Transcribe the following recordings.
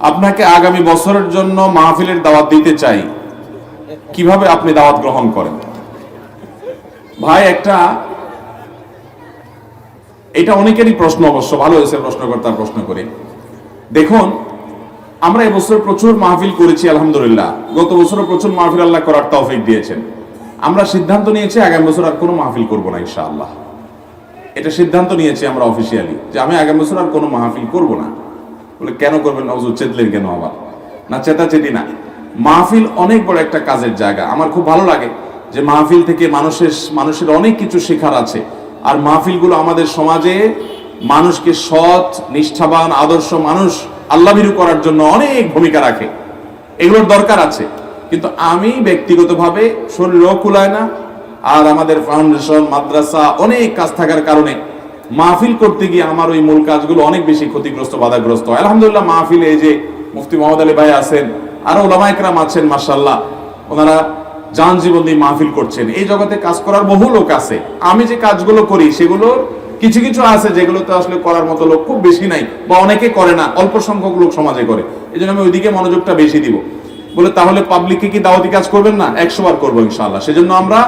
আপনাকে আগামী বছরের জন্য মাহফিলের দাওয়াত দিতে চাই। কীভাবে আপনি দাওয়াত গ্রহণ করেন? ভাই, একটা, এটা অনেকেরই প্রশ্ন অবশ্য, ভালো হয়েছে প্রশ্নকর্তার প্রশ্ন করে। দেখুন, আমরা এবছর প্রচুর মাহফিল করেছি, আলহামদুলিল্লাহ। গত বছরও প্রচুর মাহফিল আল্লাহ করার তৌফিক দিয়েছেন। আমরা সিদ্ধান্ত নিয়েছি, আগামী বছর আর কোনো মাহফিল করব না, ইনশাআল্লাহ। এটা সিদ্ধান্ত নিয়েছি আমরা অফিসিয়ালি যে আমি আগামী বছর আর কোনো মাহফিল করব না। বলে, কেন করবেন হুজুর? চেতলেন কেন আবার না চেতি না। মাহফিল অনেক বড় একটা কাজের জায়গা। আমার খুব ভালো লাগে যে মাহফিল থেকে মানুষের মানুষের অনেক কিছু শেখার আছে। আর মাহফিলগুলো আমাদের সমাজে মানুষকে সৎ, নিষ্ঠাবান, আদর্শ মানুষ আল্লাভীরু করার জন্য অনেক ভূমিকা রাখে। এগুলোর দরকার আছে। কিন্তু আমি ব্যক্তিগতভাবে শরীরও কুলায় না। আর আমাদের ফাউন্ডেশন মাদ্রাসা অনেক কাজ থাকার কারণে মাহফিল করতে গিয়ে আমার ওই মূল কাজগুলো অনেক বেশি ক্ষতিগ্রস্ত, বাধাগ্রস্ত হয়। আলহামদুলিল্লাহ, মাহফিল এই যে মুফতি মোহাম্মদ আলী ভাই আছেন, আরও ওলামা একরাম আছেন মার্শাল্লাহ ওনারা যান জীবন দিয়ে মাহফিল করছেন। এই জগতে কাজ করার বহু লোক আছে। আমি যে কাজগুলো করি, সেগুলো কিছু কিছু আছে যেগুলোতে আসলে করার মতো লোক খুব বেশি নাই, বা অনেকে করে না, অল্প সংখ্যক লোক সমাজে করে। এই আমি ওইদিকে মনোযোগটা বেশি দিব। বলে, তাহলে পাবলিককে কি দাওয়াতি কাজ করবেন না? একশো বার করব ইনশাআল্লাহ। সেজন্য আমরা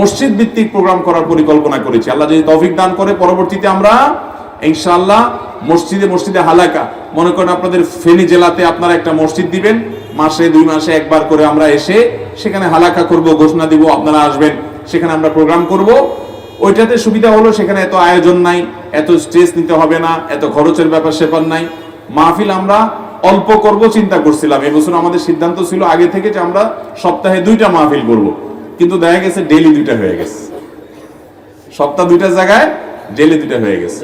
মসজিদ ভিত্তিক প্রোগ্রাম করার পরিকল্পনা করেছি। আল্লাহ যদি তৌফিক দান করে, পরবর্তীতে আমরা ইনশাআল্লাহ মসজিদে মসজিদে হালাকা, মনে করেন আপনাদের ফেনী জেলাতে আপনারা একটা মসজিদ দিবেন, মাসে দুই মাসে একবার করে আমরা এসে সেখানে হালাকা করব, ঘোষণা দিব, আপনারা আসবেন, সেখানে আমরা প্রোগ্রাম করব। ওইটাতে সুবিধা হলো, সেখানে এত আয়োজন নাই, এত স্ট্রেস নিতে হবে না, এত খরচের ব্যাপার সেপার নাই। মাহফিল আমরা অল্প করব চিন্তা করছিলাম। এবছর আমাদের সিদ্ধান্ত ছিল আগে থেকে যে আমরা সপ্তাহে দুইটা মাহফিল করব। কিন্তু দেখা গেছে ডেলি দুইটা হয়ে গেছে। সপ্তাহ দুইটা জায়গায় ডেলি দুইটা হয়ে গেছে।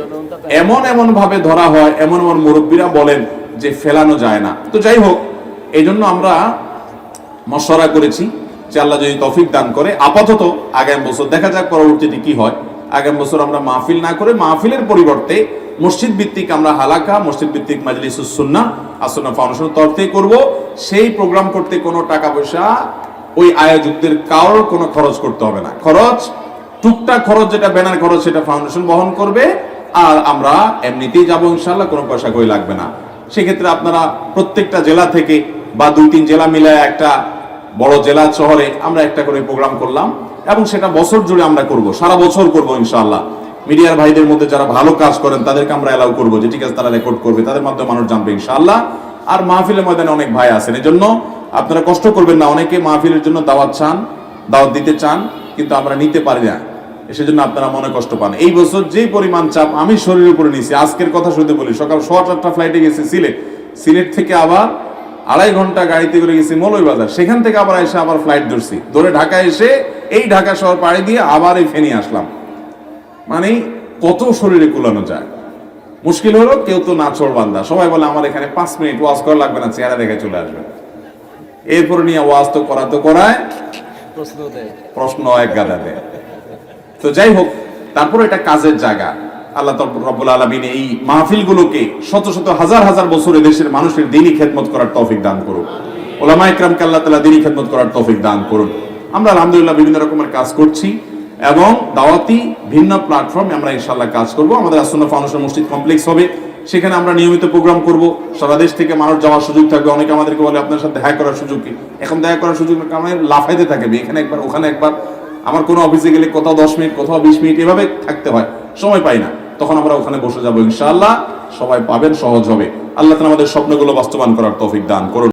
এমন এমন ভাবে ধরা হয়, এমন এমন মুরব্বীরা বলেন যে ফেলানো যায় না। তো যাই হোক এই জন্য আমরা মশরা করেছি যে আল্লাহ যদি তফিক দান করে। আপাতত আগামী বছর দেখা যাক পরবর্তীতে কি হয়। আগামী বছর আমরা মাহফিল না করে মাহফিলের পরিবর্তে মসজিদ ভিত্তিক আমরা হালাকা, মসজিদ ভিত্তিক মাজলিসুন্না আসনা ফাউন্ডেশনের তরফ থেকে করব। সেই প্রোগ্রাম করতে কোনো টাকা পয়সা ওই আয়োজকদের কারোর কোনো খরচ করতে হবে না। খরচ, টুকটাক খরচ যেটা ব্যানার খরচ সেটা ফাউন্ডেশন বহন করবে আর আমরা এমনিতেই যাব ইনশাল্লাহ কোনো পয়সা কই লাগবে না। সেক্ষেত্রে আপনারা প্রত্যেকটা জেলা থেকে বা দুই তিন জেলা মিলায় একটা বড় জেলা শহরে আমরা একটা করে প্রোগ্রাম করলাম এবং সেটা বছর জুড়ে আমরা করব। সারা বছর করব ইনশাআল্লাহ। মিডিয়ার ভাইদের মধ্যে যারা ভালো কাজ করেন, তাদেরকে আমরা অ্যালাউ করব যে ঠিক আছে, তারা রেকর্ড করবে, তাদের মাধ্যমে মানুষ জানবে ইনশাআল্লাহ। আর মাহফিলের ময়দানে অনেক ভাই আছেন এই জন্য আপনারা কষ্ট করবেন না, অনেকে মাহফিলের জন্য দাওয়াত চান, দাওয়াত দিতে চান, কিন্তু আমরা নিতে পারি না। সেজন্য আপনারা মনে কষ্ট পান। এই বছর যে পরিমাণ চাপ আমি শরীরের উপরে নিয়েছি, আজকের কথা শুনতে বলি, সকাল সোয়া চারটা ফ্লাইটে গেছি সিলেট সিলেট থেকে আবার আড়াই ঘণ্টা গাড়িতে করে গেছি মলই বাজার। সেখান থেকে আবার এসে আবার ফ্লাইট ধরছি। ধরে ঢাকা এসে এই ঢাকা শহর পাড়ি দিয়ে আবার এই ফেনি আসলাম। মানে কত শরীরে কুলানো যায়। মুশকিল হলো কেউ তো নাচর বান্দা। সবাই বলে আমার এখানে পাঁচ মিনিট ওয়াজ করা লাগবে না চেহারা দেখে চলে আসবে। এরপরে নিয়ে ওয়াজ তো করা তো করায়। প্রশ্ন এক গাদা দেয়। তো যাই হোক তারপর এটা কাজের জায়গা। আল্লাহ রব্বুল আলমিন এই মাহফিলগুলোকে শত শত হাজার হাজার বছর দেশের মানুষের দিনই খেদমত করার তৌফিক দান করুন ওলামা ইকরামকে আল্লাহ তালা দিনই খেদমত করার তৌফিক দান করুন। আমরা আলহামদুলিল্লাহ বিভিন্ন রকমের কাজ করছি। এবং দাওয়াতি ভিন্ন প্ল্যাটফর্মে আমরা ইনশাল্লাহ কাজ করব। আমাদের আসন্ন ফাউন্ডেশন মসজিদ কমপ্লেক্স হবে। সেখানে আমরা নিয়মিত প্রোগ্রাম করব। সারা দেশ থেকে মানুষ যাওয়ার সুযোগ থাকবে। অনেকে আমাদেরকে বলে, আপনার সাথে দেখা করার সুযোগ কি? এখন দেখা করার সুযোগ কারণে লাফাইতে থাকবে এখানে একবার, ওখানে একবার। আমার কোনো অফিসে গেলে কোথাও দশ মিনিট, কোথাও বিশ মিনিট, এভাবে থাকতে হয়। সময় পাই না। তখন আমরা ওখানে বসে যাব ইনশাআল্লাহ। সবাই পাবেন, সহজ হবে। আল্লাহ তাআলা আমাদের স্বপ্নগুলো বাস্তবায়ন করার তৌফিক দান করুন।